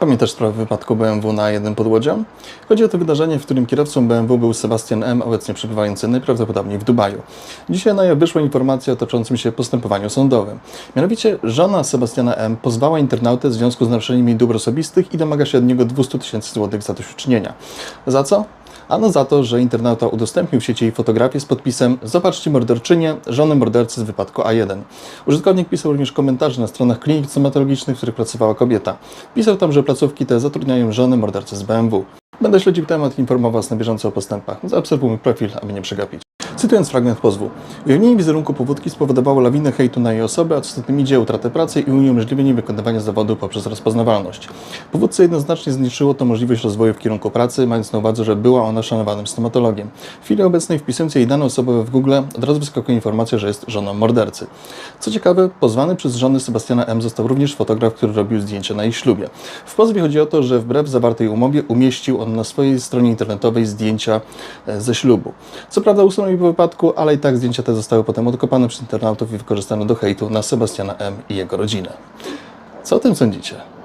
Pamiętasz sprawę wypadku BMW na jednym podłodziu? Chodzi o to wydarzenie, w którym kierowcą BMW był Sebastian M., obecnie przebywający najprawdopodobniej w Dubaju. Dzisiaj na jaw wyszła informacja o toczącym się postępowaniu sądowym. Mianowicie żona Sebastiana M. pozwała internautę w związku z naruszeniem jej dóbr osobistych i domaga się od niego 200 tysięcy złotych zadośćuczynienia. Za co? Ano za to, że internauta udostępnił w sieci jej fotografię z podpisem Zobaczcie morderczynię, żonę mordercy z wypadku A1. Użytkownik pisał również komentarze na stronach klinik stomatologicznych, w których pracowała kobieta. Pisał tam, że placówki te zatrudniają żony mordercy z BMW. Będę śledził temat i informował Was na bieżąco o postępach. Zaobserwuj mój profil, aby nie przegapić. Cytując fragment pozwu. Ujawnienie wizerunku powódki spowodowało lawinę hejtu na jej osobę, a co za tym idzie utratę pracy i uniemożliwienie wykonywania zawodu poprzez rozpoznawalność. Powódce jednoznacznie zniszczyło to możliwość rozwoju w kierunku pracy, mając na uwadze, że była ona szanowanym stomatologiem. W chwili obecnej wpisując jej dane osobowe w Google, od razu wyskakuje informacja, że jest żoną mordercy. Co ciekawe, pozwany przez żony Sebastiana M. został również fotograf, który robił zdjęcia na ich ślubie. W pozwie chodzi o to, że wbrew zawartej umowie umieścił on na swojej stronie internetowej zdjęcia e, ze ślubu. Co prawda usunął wypadku, ale i tak zdjęcia te zostały potem odkopane przez internautów i wykorzystane do hejtu na Sebastiana M. i jego rodzinę. Co o tym sądzicie?